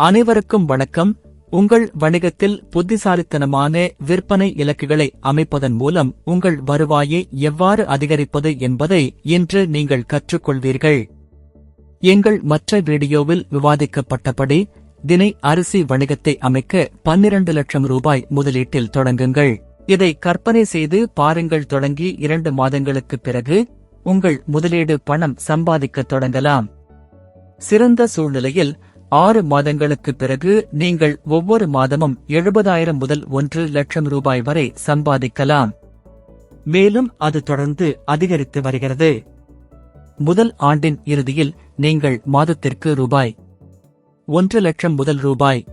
அனைவருக்கும் வணக்கம். உங்கள் வணிகத்தில் புத்திசாலித்தனமான விற்பனை இலக்குகளை அமைப்பதன் மூலம் உங்கள் வருவாயை எவ்வாறு அதிகரிப்பது என்பதை இன்று நீங்கள் கற்றுக்கொள்வீர்கள். எங்கள் மற்ற வீடியோவில் விவாதிக்கப்பட்டபடி தினை அரிசி வணிகத்தை அமைக்க பன்னிரண்டு லட்சம் ரூபாய் முதலீட்டில் தொடங்குங்கள். இதை கற்பனை செய்து பாருங்கள். தொடங்கி இரண்டு மாதங்களுக்குப் பிறகு உங்கள் முதலீடு பணம் சம்பாதிக்கத் தொடங்கலாம். சிறந்த சூழ்நிலையில் ஆறு மாதங்களுக்குப் பிறகு நீங்கள் ஒவ்வொரு மாதமும் எழுபதாயிரம் முதல் ஒன்று லட்சம் ரூபாய் வரை சம்பாதிக்கலாம். மேலும் அது தொடர்ந்து அதிகரித்து வருகிறது. முதல் ஆண்டின் இறுதியில் நீங்கள் மாதத்திற்கு ரூபாய் ஒன்று லட்சம் முதல் ரூபாய்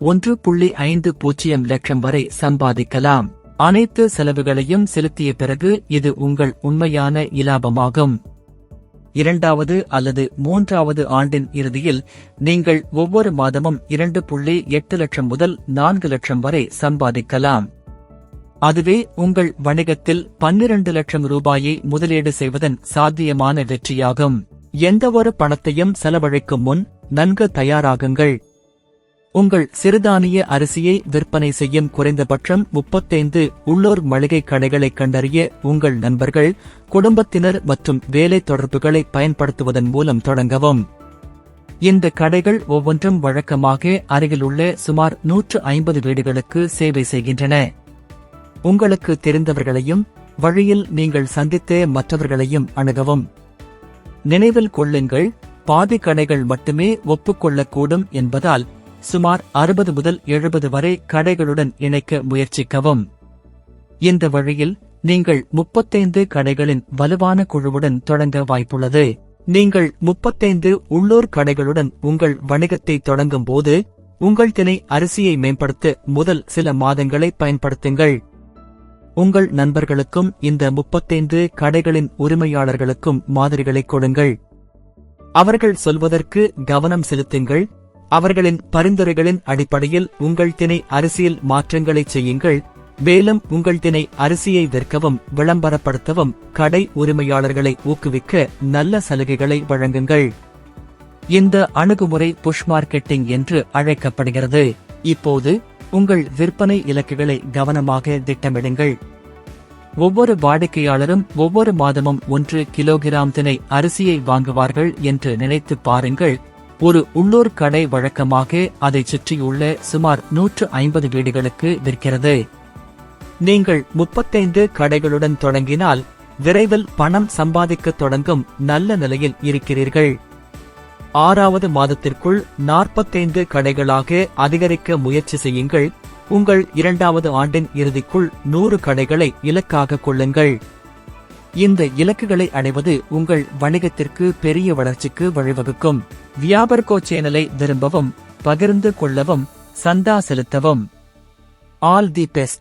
ஒன்று புள்ளி ஐந்து பூஜ்ஜியம் லட்சம் வரை சம்பாதிக்கலாம். அனைத்து செலவுகளையும் செலுத்திய பிறகு இது உங்கள் உண்மையான இலாபமாகும். இரண்டாவது அல்லது மூன்றாவது ஆண்டின் இறுதியில் நீங்கள் ஒவ்வொரு மாதமும் இரண்டு புள்ளி எட்டு லட்சம் முதல் நான்கு லட்சம் வரை சம்பாதிக்கலாம். அதுவே உங்கள் வணிகத்தில் பன்னிரண்டு லட்சம் ரூபாயை முதலீடு செய்வதன் சாத்தியமான வெற்றியாகும். எந்தவொரு பணத்தையும் செலவழிக்கும் முன் நன்கு தயாராகுங்கள். உங்கள் சிறுதானிய அரிசியை விற்பனை செய்யும் குறைந்தபட்சம் முப்பத்தைந்து உள்ளூர் மளிகை கடைகளை கண்டறிய உங்கள் நண்பர்கள் குடும்பத்தினர் மற்றும் வேலை தொடர்புகளை பயன்படுத்துவதன் மூலம் தொடங்கவும். இந்த கடைகள் ஒவ்வொன்றும் வழக்கமாக அருகிலுள்ள சுமார் நூற்று ஐம்பது வீடுகளுக்கு சேவை செய்கின்றன. உங்களுக்கு தெரிந்தவர்களையும் வழியில் நீங்கள் சந்தித்த மற்றவர்களையும் அணுகவும். நினைவில் கொள்ளுங்கள் பாதி கடைகள் மட்டுமே ஒப்புக்கொள்ளக்கூடும் என்பதால் சுமார் அறுபது முதல் எழுபது வரை கடைகளுடன் இணைக்க முயற்சிக்கவும். இந்த வழியில் நீங்கள் முப்பத்தைந்து கடைகளின் வலுவான குழுவுடன் தொடங்க வாய்ப்புள்ளது. நீங்கள் முப்பத்தைந்து உள்ளூர் கடைகளுடன் உங்கள் வணிகத்தை தொடங்கும் போது உங்கள் திணை அரிசியை மேம்படுத்த முதல் சில மாதங்களை பயன்படுத்துங்கள். உங்கள் நண்பர்களுக்கும் இந்த முப்பத்தைந்து கடைகளின் உரிமையாளர்களுக்கும் மாதிரிகளை கொடுங்கள். அவர்கள் சொல்வதற்கு கவனம் செலுத்துங்கள். அவர்களின் பரிந்துரைகளின் அடிப்படையில் உங்கள் திணை அரிசியில் மாற்றங்களை செய்யுங்கள். மேலும் உங்கள் திணை அரிசியை விற்கவும் விளம்பரப்படுத்தவும் கடை உரிமையாளர்களை ஊக்குவிக்க நல்ல சலுகைகளை வழங்குங்கள். இந்த அணுகுமுறை புஷ் மார்க்கெட்டிங் என்று அழைக்கப்படுகிறது. இப்போது உங்கள் விற்பனை இலக்குகளை கவனமாக திட்டமிடுங்கள். ஒவ்வொரு வாடிக்கையாளரும் ஒவ்வொரு மாதமும் ஒன்று கிலோகிராம் திணை அரிசியை வாங்குவார்கள் என்று நினைத்து பாருங்கள். ஒரு உள்ளூர் கடை வழக்கமாக அதைச் சுற்றியுள்ள சுமார் நூற்று ஐம்பது வீடுகளுக்கு விற்கிறது. நீங்கள் முப்பத்தைந்து கடைகளுடன் தொடங்கினால் விரைவில் பணம் சம்பாதிக்க தொடங்கும் நல்ல நிலையில் இருக்கிறீர்கள். ஆறாவது மாதத்திற்குள் நாற்பத்தைந்து கடைகளாக அதிகரிக்க முயற்சி செய்யுங்கள். உங்கள் இரண்டாவது ஆண்டின் இறுதிக்குள் நூறு கடைகளை இலக்காக கொள்ளுங்கள். இந்த இலக்குகளை அடைவது உங்கள் வணிகத்திற்கு பெரிய வளர்ச்சிக்கு வழிவகுக்கும். வியாபர்கோ சேனலை விரும்பவும் பகிர்ந்து கொள்ளவும் சந்தா செலுத்தவும். All the best.